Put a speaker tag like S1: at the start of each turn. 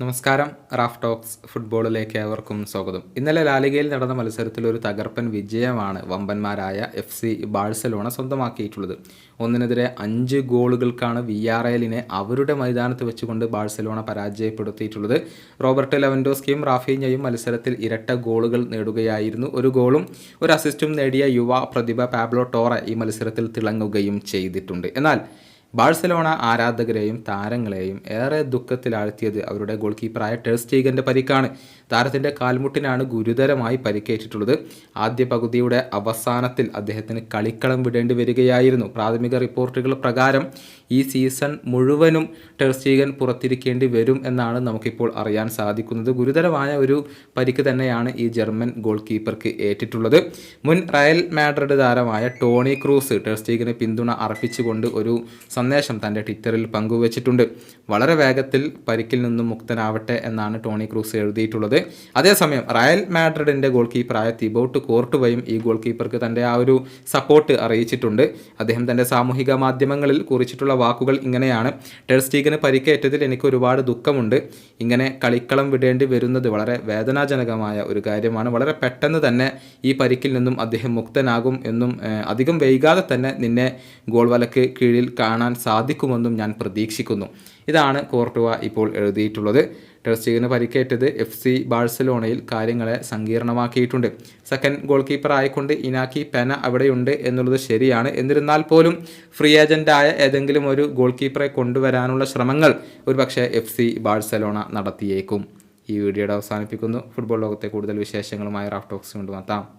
S1: നമസ്കാരം. Raf talks ഫുട്ബോളിലേക്ക് ഏവർക്കും സ്വാഗതം. ഇന്നലെ ലാലിഗയിൽ നടന്ന മത്സരത്തിൽ ഒരു തകർപ്പൻ വിജയമാണ് വമ്പന്മാരായ എഫ് സി ബാഴ്സലോണ സ്വന്തമാക്കിയിട്ടുള്ളത്. ഒന്നിനെതിരെ അഞ്ച് ഗോളുകൾക്കാണ് വി ആർ എല്ലിനെ അവരുടെ മൈതാനത്ത് വെച്ചുകൊണ്ട് ബാഴ്സലോണ പരാജയപ്പെടുത്തിയിട്ടുള്ളത്. റോബർട്ട് ലെവൻഡോസ്കിയും റാഫീഞ്ഞയും മത്സരത്തിൽ ഇരട്ട ഗോളുകൾ നേടുകയായിരുന്നു. ഒരു ഗോളും ഒരു അസിസ്റ്റും നേടിയ യുവ പ്രതിഭ പാബ്ലോ ടോറ ഈ മത്സരത്തിൽ തിളങ്ങുകയും ചെയ്തിട്ടുണ്ട്. എന്നാൽ ബാഴ്സലോണ ആരാധകരെയും താരങ്ങളെയും ഏറെ ദുഃഖത്തിലാഴ്ത്തിയത് അവരുടെ ഗോൾ കീപ്പറായ ടെർസ്റ്റീഗന്റെ പരിക്കാണ്. താരത്തിന്റെ കാൽമുട്ടിനാണ് ഗുരുതരമായി പരിക്കേറ്റിട്ടുള്ളത്. ആദ്യ പകുതിയുടെ അവസാനത്തിൽ അദ്ദേഹത്തിന് കളിക്കളം വിടേണ്ടി വരികയായിരുന്നു. പ്രാഥമിക റിപ്പോർട്ടുകൾ പ്രകാരം ഈ സീസൺ മുഴുവനും ടെർസ്റ്റീഗൻ പുറത്തിരിക്കേണ്ടി വരും എന്നാണ് നമുക്കിപ്പോൾ അറിയാൻ സാധിക്കുന്നത്. ഗുരുതരമായ ഒരു പരിക്ക് തന്നെയാണ് ഈ ജർമ്മൻ ഗോൾ കീപ്പർക്ക് ഏറ്റിട്ടുള്ളത്. മുൻ റയൽ മാഡ്രിഡ് താരമായ ടോണി ക്രൂസ് ടെർസ്റ്റീഗന് പിന്തുണ അർപ്പിച്ചുകൊണ്ട് ഒരു സന്ദേശം തന്റെ ട്വിറ്ററിൽ പങ്കുവച്ചിട്ടുണ്ട്. വളരെ വേഗത്തിൽ പരിക്കിൽ നിന്നും മുക്തനാവട്ടെ എന്നാണ് ടോണി ക്രൂസ് എഴുതിയിട്ടുള്ളത്. അതേസമയം റയൽ മാഡ്രിഡിന്റെ ഗോൾ കീപ്പറായ തിബോട്ട് കോർട്ടുവയും ഈ ഗോൾ കീപ്പർക്ക് തന്റെ ആ ഒരു സപ്പോർട്ട് അറിയിച്ചിട്ടുണ്ട്. അദ്ദേഹം തന്റെ സാമൂഹിക മാധ്യമങ്ങളിൽ കുറിച്ചിട്ടുള്ള വാക്കുകൾ ഇങ്ങനെയാണ് ടെർസ്റ്റീഗന് പരിക്കേറ്റതിൽ എനിക്ക് ഒരുപാട് ദുഃഖമുണ്ട്. ഇങ്ങനെ കളിക്കളം വിടേണ്ടി വരുന്നത് വളരെ വേദനാജനകമായ ഒരു കാര്യമാണ്. വളരെ പെട്ടെന്ന് തന്നെ ഈ പരിക്കിൽ നിന്നും അദ്ദേഹം മുക്തനാകും എന്നും അധികം വൈകാതെ തന്നെ നിന്നെ ഗോൾ വലക്ക് കീഴിൽ കാണാൻ സാധിക്കുമെന്നും ഞാൻ പ്രതീക്ഷിക്കുന്നു. ഇതാണ് കോർട്ടുവ ഇപ്പോൾ എഴുതിയിട്ടുള്ളത്. ടെർസ്റ്റീഗിന് പരിക്കേറ്റത് എഫ് സി ബാഴ്സലോണയിൽ കാര്യങ്ങളെ സങ്കീർണമാക്കിയിട്ടുണ്ട്. സെക്കൻഡ് ഗോൾ കീപ്പർ ആയിക്കൊണ്ട് ഇനാക്കി പെന അവിടെയുണ്ട് എന്നുള്ളത് ശരിയാണ്. എന്നിരുന്നാൽ പോലും ഫ്രീ ഏജന്റായ ഏതെങ്കിലും ഒരു ഗോൾ കീപ്പറെ കൊണ്ടുവരാനുള്ള ശ്രമങ്ങൾ ഒരുപക്ഷെ എഫ് സി ബാഴ്സലോണ നടത്തിയേക്കും. ഈ വീഡിയോയുടെ അവസാനിപ്പിക്കുന്നു. ഫുട്ബോൾ ലോകത്തെ കൂടുതൽ വിശേഷങ്ങളുമായി റാഫ്റ്റോക്സ് കൊണ്ടുവത്താം